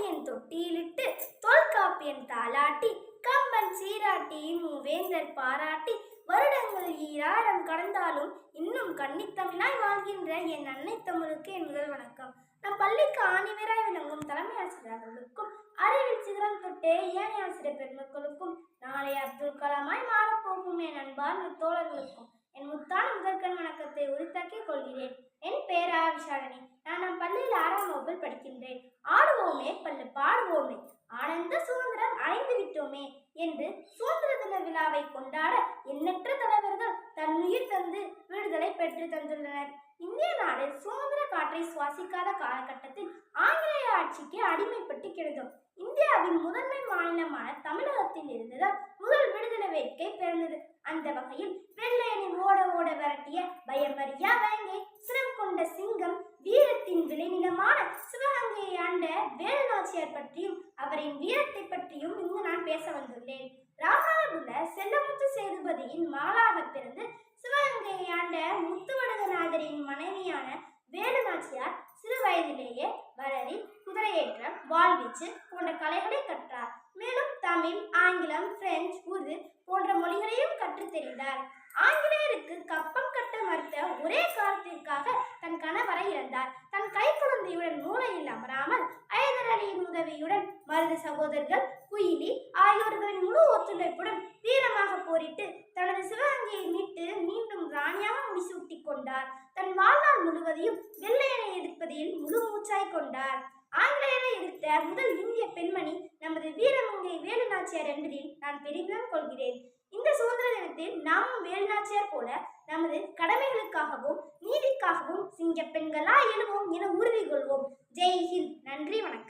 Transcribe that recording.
பாட்டியன் தொட்டியிலிட்டு தொல்காப்பியன் தாலாட்டி கம்பன் சீராட்டி மூவேந்தர் பாராட்டி வருடங்கள் ஈராயிரம் கடந்தாலும் இன்னும் கன்னித்தமிழாய் வாழ்கின்ற என் அன்னை தமிழுக்கு என் முதல் வணக்கம். நம் பள்ளிக்கு ஆணிவராய் விளங்கும் தலைமை ஆசிரியர்களுக்கும் அறிவில் சிகரம் தொட்டே ஏனைய ஆசிரியர் பெருமக்களுக்கும் நாளை அப்துல் கலாமாய் மாறப்போகும் என் அன்பார்ந்த தோழர்களுக்கும் என் முத்தான முதற்கண் வணக்கத்தை உரித்தாக்கிக் கொள்கிறேன். என் பேரா விஷாலினி நான் நம் பள்ளியில் ஆறாம் வகுப்பில் படிக்கின்றேன். என்று பாடுவோமே? ஆனந்த சுதந்திரம் அடைந்து விட்டோமே என்று சுதந்திர தின விழாவை கொண்டாட எண்ணற்ற தலைவர்கள் தன்னுயிர் தந்து விடுதலை பெற்று தந்துள்ளனர். இந்திய நாடு சுதந்திர காற்றை சுவாசிக்காத காலகட்டத்தில் ஆங்கிலேய ஆட்சிக்கு அடிமைப்பட்டு கிடந்தோம். இந்தியாவின் முதன்மை மாநிலமான தமிழகத்தில் இருந்துதான் முதல் விடுதலை வேட்கை பிறந்தது. அந்த வகையில் வெள்ளையனை ஓட ஓட விரட்டிய பயமறியா வேங்கை சிரம் கொண்ட சிங்கம் வீரத்தின் விளைநிலமான சிவகங்கையை ஆண்ட வேலுநாச்சியார் பற்றியும் அவரின் வீரத்தை பற்றியும் இங்கு நான் பேச வந்துள்ளேன். ராசாவில் உள்ள செல்லமுத்து சேதுபதியின் மாலாக பிறந்து சிவகங்கையை ஆண்ட முத்துவடகநாதரின் மனைவியான வேலுநாச்சியார் சிறு வயதிலேயே வளரி குதிரையேற்றம் வாழ்வீச்சு போன்ற கலைகளை கற்றார். மேலும் தமிழ் ஆங்கிலம் பிரெஞ்சு உருது போன்ற மொழிகளையும் கற்று தெரிந்தார். ஆங்கிலேயருக்கு கப்பம் கட்ட மறுத்த ஒரே காரணத்திற்காக தன் கணவரை இழந்தார். தன் கை குழந்தையுடன் உதவியுடன் மருது சகோதரர்கள் குயிலி ஆகியோர்களின் முழு ஒத்துழைப்புடன் வீரமாக போரிட்டு தனது சிவகங்கையை மீட்டு மீண்டும் ராணியாக முடிசூட்டி கொண்டார். தன் வாழ்நாள் முழுவதையும் வெள்ளையனை எதிர்ப்பதில் முழு மூச்சாய் கொண்டார். ஆங்கிலேயரை எதிர்த்த முதல் இந்திய பெண்மணி நமது வீரமங்கை வேலுநாச்சியார் என்பதில் நான் பெருமிதம் கொள்கிறேன். இந்த சுதந்திர தினத்தில் நாமும் வேலுநாச்சியார் போல நமது கடமைகளுக்காகவும் நீதிக்காகவும் சிங்க பெண்களா எழுவோம் என உறுதி கொள்வோம். ஜெய் ஹிந்த். நன்றி வணக்கம்.